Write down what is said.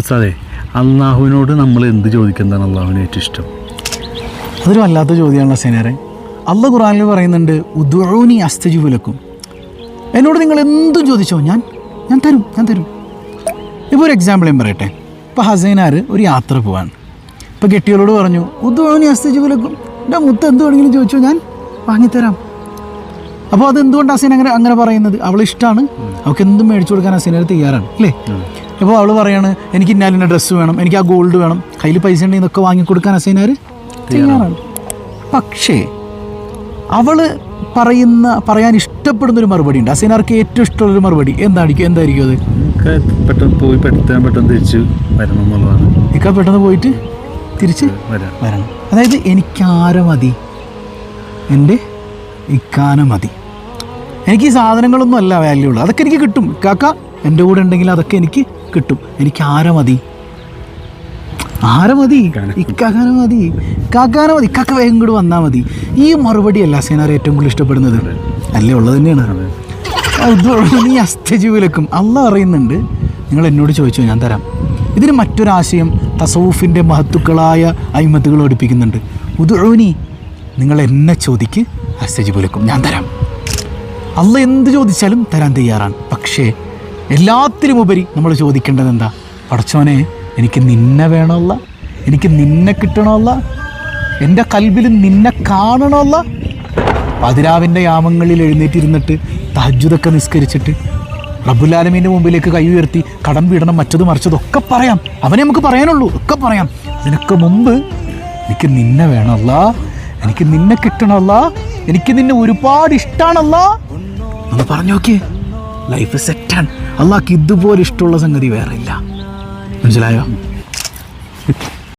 ഉസ്താദേ അള്ളാഹുവിനോട് നമ്മൾ എന്ത് ചോദിക്കുന്നതാണ് അള്ളാഹുവിന് ഏറ്റവും ഇഷ്ടം? അതൊരു വല്ലാത്ത ചോദ്യമാണ് സേനറെ അള്ള ഖുറാനിൽ പറയുന്നുണ്ട് ഉദ്വഴൂനി അസ്തജീവലക്കും എന്നോട് നിങ്ങൾ എന്തും ചോദിച്ചോ ഞാൻ ഞാൻ തരും ഞാൻ തരും. ഇപ്പോൾ ഒരു എക്സാമ്പിൾ ഞാൻ പറയട്ടെ. ഇപ്പോൾ ഹസൈനാർ ഒരു യാത്ര പോവാണ്. ഇപ്പോൾ കെട്ടികളോട് പറഞ്ഞു ഉദ്വഴൂനി അസ്തജീവലക്കും എന്റെ മുത്ത് എന്ത് വേണമെങ്കിലും ചോദിച്ചോ ഞാൻ വാങ്ങിത്തരാം. അപ്പോൾ അത് എന്തുകൊണ്ട് ഹസൈൻ അങ്ങനെ അങ്ങനെ പറയുന്നത്? അവൾ ഇഷ്ടമാണ് അവൾക്ക് എന്തും മേടിച്ചു കൊടുക്കാൻ ഹസീനർ തയ്യാറാണ് അല്ലേ? ഇപ്പോൾ അവൾ പറയാണ് എനിക്ക് ഇന്നാലിന്റെ ഡ്രസ്സ് വേണം എനിക്ക് ആ ഗോൾഡ് വേണം. കയ്യിൽ പൈസ ഉണ്ടെങ്കിൽ ഇതൊക്കെ വാങ്ങിക്കൊടുക്കാൻ അസൈനാർ തയ്യാറാണ് പക്ഷേ അവൾ പറയുന്ന പറയാൻ ഇഷ്ടപ്പെടുന്ന ഒരു മറുപടി ഉണ്ട്. അസൈനാർക്ക് ഏറ്റവും ഇഷ്ടമുള്ളൊരു മറുപടി എന്തായിരിക്കും? എന്തായിരിക്കും അത്? പെട്ടെന്ന് പോയി പെട്ടെന്ന് പെട്ടെന്ന് തിരിച്ച് വരണം എന്നുള്ളതാണ്. ഇക്ക പെട്ടെന്ന് പോയിട്ട് തിരിച്ച് വരാം. വരണം. അതായത് എനിക്കാര മതി. എന്റെ ഇക്കാന മതി. എനിക്ക് ഈ സാധനങ്ങളൊന്നും അല്ല വാല്യൂ ഉള്ളത്. അതൊക്കെ എനിക്ക് കിട്ടും. കാക്ക എന്റെ കൂടെ ഉണ്ടെങ്കിൽ അതൊക്കെ എനിക്ക് കിട്ടും. എനിക്ക് ആര മതി? ആര മതി? ഇക്കാന മതി. കാക്കാന മതി. ഇക്കാക്ക വേഗം കൂടെ വന്നാൽ മതി. ഈ മറുപടി അല്ല സേനാർ ഏറ്റവും കൂടുതൽ ഇഷ്ടപ്പെടുന്നത്. അല്ലേ ഉള്ളത് തന്നെയാണ്. നീ അസ്ഥജീവിലക്കും അല്ല അറിയുന്നുണ്ട് നിങ്ങൾ എന്നോട് ചോദിച്ചോ ഞാൻ തരാം. ഇതിന് മറ്റൊരാശയം തസൂഫിന്റെ മഹത്തുക്കളായ അയിമത്തുകൾ പഠിപ്പിക്കുന്നുണ്ട് ഉദുഴോനി നിങ്ങൾ എന്നെ ചോദിക്ക് അസ്ഥജീവിലക്കും ഞാൻ തരാം. അല്ല എന്ത് ചോദിച്ചാലും തരാൻ തയ്യാറാണ്. പക്ഷേ എല്ലാത്തിനും ഉപരി നമ്മൾ ചോദിക്കേണ്ടത് എന്താ? പടച്ചോനെ എനിക്ക് നിന്നെ വേണമല്ല എനിക്ക് നിന്നെ കിട്ടണമല്ല എന്റെ കൽബിൽ നിന്നെ കാണണമല്ല. പതിരാവിന്റെ യാമങ്ങളിൽ എഴുന്നേറ്റിരുന്നിട്ട് തഹജുദൊക്കെ നിസ്കരിച്ചിട്ട് റബ്ബുലാലമീന്റെ മുമ്പിലേക്ക് കൈ ഉയർത്തി കടം വീടണം മറ്റത് മറിച്ചതൊക്കെ പറയാം. അവനെ നമുക്ക് പറയാനുള്ളൂ ഒക്കെ പറയാം. അതിനൊക്കെ മുമ്പ് എനിക്ക് നിന്നെ വേണമല്ല എനിക്ക് നിന്നെ കിട്ടണമല്ല എനിക്ക് നിന്നെ ഒരുപാട് ഇഷ്ടമാണല്ലോ ഒന്ന് പറഞ്ഞു നോക്കിയേ ലൈഫ് സെറ്റാണ് അള്ളാഹ്ക്ക് ഇതുപോലെ ഇഷ്ടമുള്ള സംഗതി വേറെ ഇല്ല. മനസ്സിലായോ?